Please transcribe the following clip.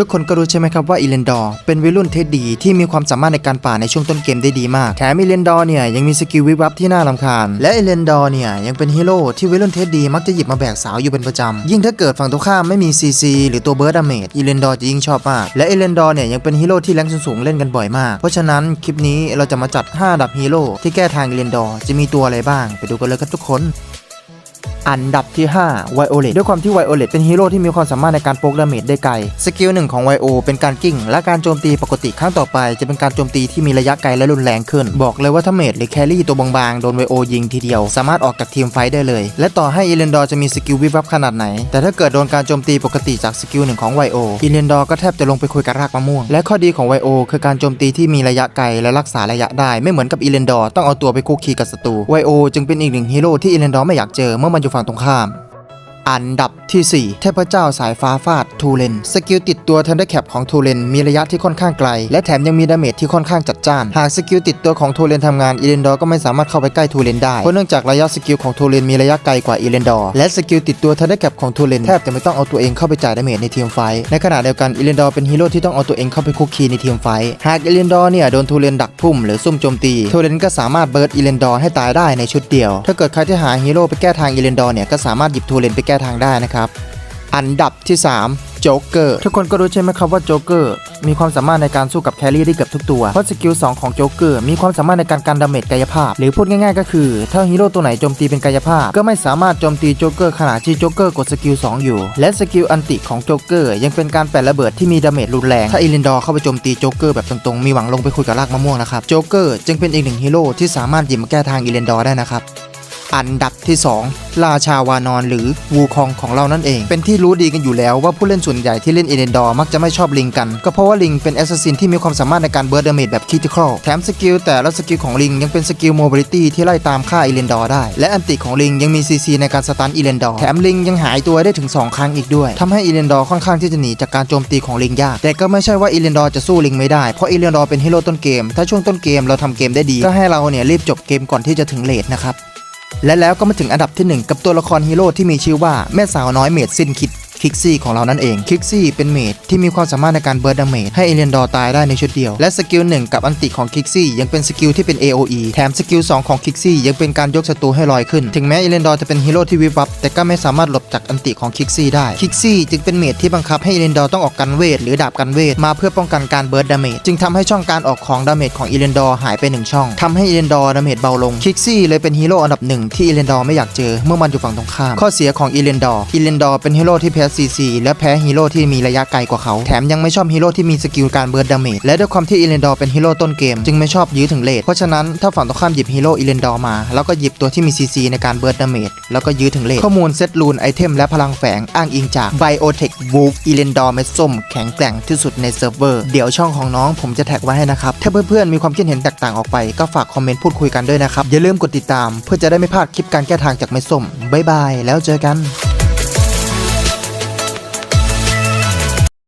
ทุกคนก็รู้ใช่ไหมครับว่าอีเลนดอร์เป็นวัยรุ่นเทสดีที่มีความสามารถในการป่าในช่วงต้นเกมได้ดีมาก แถมอีเลนดอร์เนี่ยยังมีสกิลวิบวับที่น่ารำคาญ และอีเลนดอร์เนี่ยยังเป็นฮีโร่ที่วัยรุ่นเทสดีมักจะหยิบมาแบกสาวอยู่เป็นประจำ ยิ่งถ้าเกิดฝั่งตรงข้ามไม่มีซีซีหรือตัวเบิร์ดดาเมจอีเลนดอร์จะยิ่งชอบมาก และอีเลนดอร์เนี่ยยังเป็นฮีโร่ที่แรงสูงเล่นกันบ่อยมาก เพราะฉะนั้นคลิปนี้เราจะมาจัด 5 ดับฮีโร่ที่แก้ทางอีเลนดอร์จะมีตัวอะไรบ้าง ไปดูกันเลยครับทุกคน อันดับที่5ไวโอเลตด้วยความที่ไวโอเลตเป็นฮีโร่ที่มีความสามารถในการโปกดาเมจได้ไกล สกิลหนึ่งของไวโอเป็นการกิ้ง และการโจมตีปกติครั้งต่อไป จะเป็นการโจมตีที่มีระยะไกลและรุนแรงขึ้น บอกเลยว่าถ้าเมจหรือแครี่ตัวบางๆโดนไวโอยิงทีเดียว สามารถออกจากทีมไฟได้เลย และต่อให้อีเลนดอร์จะมีสกิลวิบวับขนาดไหน แต่ถ้าเกิดโดนการโจมตีปกติจากสกิลหนึ่งของไวโออีเลนดอร์ก็แทบจะลงไปคุยกับรากมะม่วง และข้อดีของไวโอคือการโจมตีที่มีระยะไกลและรักษาระยะได้ไม่เหมือนกับอีเลนดอร์ต้องเอาตัวไปคุกคีกับศัตรูไวโอจึงเป็นอีกหนึ่งฮีโร่ที่อีเลนดอร์ไม่อยากเจอเมื่อมันอยู่ฝั่งตรงข้าม อันดับที่ 4 เทพเจ้าสายฟ้าฟาดทูเลนสกิลติดตัวทันเดอร์แคปของทูเลนมีระยะที่ค่อนข้างไกล และแถมยังมีดาเมจที่ค่อนข้างจัดจ้าน หากสกิลติดตัวของทูเลนทำงานอีเลนดอร์ก็ไม่สามารถเข้าไปใกล้ทูเลนได้ เพราะเนื่องจากระยะสกิลของทูเลนมีระยะไกลกว่าอีเลนดอร์และสกิลติดตัวทันเดอร์แคปของทูเลนแทบจะไม่ต้องเอาตัวเองเข้าไปจ่ายดาเมจในทีมไฟในขณะเดียวกันอีเลนดอร์เป็นฮีโร่ที่ต้องเอาตัวเองเข้าไปคุกคีในทีมไฟหากอีเลนดอร์เนี่ยโดนทูเลนดักพุ่มหรือซุ่มโจมตีทูเลนก็สามารถเบิร์ดอีเลนดอร์ให้ตายได้ในชุดเดียว ถ้าเกิดใครที่หาฮีโร่ไปแก้ทางอีเลนดอร์เนี่ยก็สามารถหยิบทูเลนไปแก้ทางได้นะครับ อันดับที่ 3 โจ๊กเกอร์ ทุกคนก็รู้ใช่ไหมครับว่าโจ๊กเกอร์มีความสามารถในการสู้กับแครี่ได้เกือบทุกตัว เพราะสกิล 2 ของโจ๊กเกอร์มีความสามารถในการกันดาเมจกายภาพ หรือพูดง่ายๆก็คือ ถ้าฮีโร่ตัวไหนโจมตีเป็นกายภาพ ก็ไม่สามารถโจมตีโจ๊กเกอร์ขณะที่โจ๊กเกอร์กดสกิล 2 อยู่ และสกิลอันติของโจ๊กเกอร์ยังเป็นการแปะระเบิดที่มีดาเมจรุนแรง ถ้าอีลินดอร์เข้าไปโจมตีโจ๊กเกอร์แบบตรงๆ มีหวังลงไปคุยกับรากมะม่วงนะครับ โจ๊กเกอร์จึงเป็นอีกหนึ่งฮีโร่ที่สามารถหยิบมาแก้ทางอีลินดอร์ได้นะครับ อันดับที่ 2 ราชาวานอนหรือวูคองของเรานั่นเอง เป็นที่รู้ดีกันอยู่แล้วว่าผู้เล่นส่วนใหญ่ที่เล่นเอเดนดอร์มักจะไม่ชอบลิงกัน ก็เพราะว่าลิงเป็นแอสซัสซินที่มีความสามารถในการเบิร์ดดเมจแบบคิติคอลแถมสกิลแต่ละสกิลของลิงยังเป็นสกิลโมบิลิตี้ที่ไล่ตามฆ่าเอเดนดอร์ได้ และอันติของลิงยังมีซีซีในการสตันเอเดนดอร์แถมลิงยังหายตัวได้ถึง 2 ครั้งอีกด้วยทำให้เอเดนดอร์ค่อนข้างที่จะหนีจากการโจมตีของลิงยากแต่ก็ไม่ใช่ว่าเอเดนดอร์จะสู้ลิงไม่ได้เพราะเอเดนดอร์เป็นฮีโร่ต้นเกม ถ้าช่วงต้นเกมเราทำเกมได้ดีก็ให้เราเนี่ยรีบจบเกมก่อนที่จะถึงเลทนะครับ และแล้วก็มาถึงอันดับที่ 1 กับตัวละครฮีโร่ที่มีชื่อว่าแม่สาวน้อยเมดสิ้นคิด คิกซี่ของเรานั่นเองคิกซี่เป็นเมดที่มีความสามารถในการเบิร์ดดาเมจให้เอเลียนดอร์ตายได้ในชุดเดียว และสกิลหนึ่งกับอันติของคิกซี่ยังเป็นสกิลที่เป็น AOE แถมสกิล2ของคิกซี่ยังเป็นการยกศัตรูให้ลอยขึ้น ถึงแม้เอเลียนดอร์จะเป็นฮีโร่ที่วิบวับแต่ก็ไม่สามารถหลบจากอันติของคิกซี่ได้คิกซี่จึงเป็นเมดที่บังคับให้เอเลียนดอร์ต้องออกกันเวทหรือดาบกันเวทมาเพื่อป้องกันการเบิร์ดดาเมจจึงทำให้ช่องการออกของดาเมจของเอเลียนดอร์หายไปหนึ่งช่องทำให้เอเลียนดอดาเมจเบาลงคิกซี่เลยเป็นฮีโร่อันดับหนึ่งที่เอเลียนดอไม่อยากเจอเมื่อมันอยู่ฝั่งตรงข้ามข้อเสียของอีเลนดอร์อีเลนดอเป็นฮีโร่ที่แพ้ซีซีและแพ้ฮีโร่ที่มีระยะไกลกว่าเขา แถมยังไม่ชอบฮีโร่ที่มีสกิลการเบิร์ดดาเมจและด้วยความที่อีเลนดอร์เป็นฮีโร่ต้นเกม จึงไม่ชอบยื้อถึงเลทเพราะฉะนั้นถ้าฝั่งตรงข้ามหยิบฮีโร่อีเลนดอร์มา แล้วก็หยิบตัวที่มีซีซีในการเบิร์ดดาเมจแล้วก็ยื้อถึงเลทข้อมูลเซตรูนไอเทมและพลังแฝงอ้างอิงจาก Biotech Wolf อีเลนดอร์เม็ดส้มแข็งแกร่งที่สุดในเซิร์ฟเวอร์เดี๋ยวช่องของน้องผมจะแท็กไว้ให้นะครับถ้าเพื่อนๆมีความคิดเห็นแตกต่างออกไปก็ฝากคอมเมนต์พูดคุยกันด้วยนะครับอย่าลืมกดติดตาม เพื่อจะได้ไม่พลาดคลิปการแก้ทางจากเม็ดส้มบ๊ายบายแล้วเจอกัน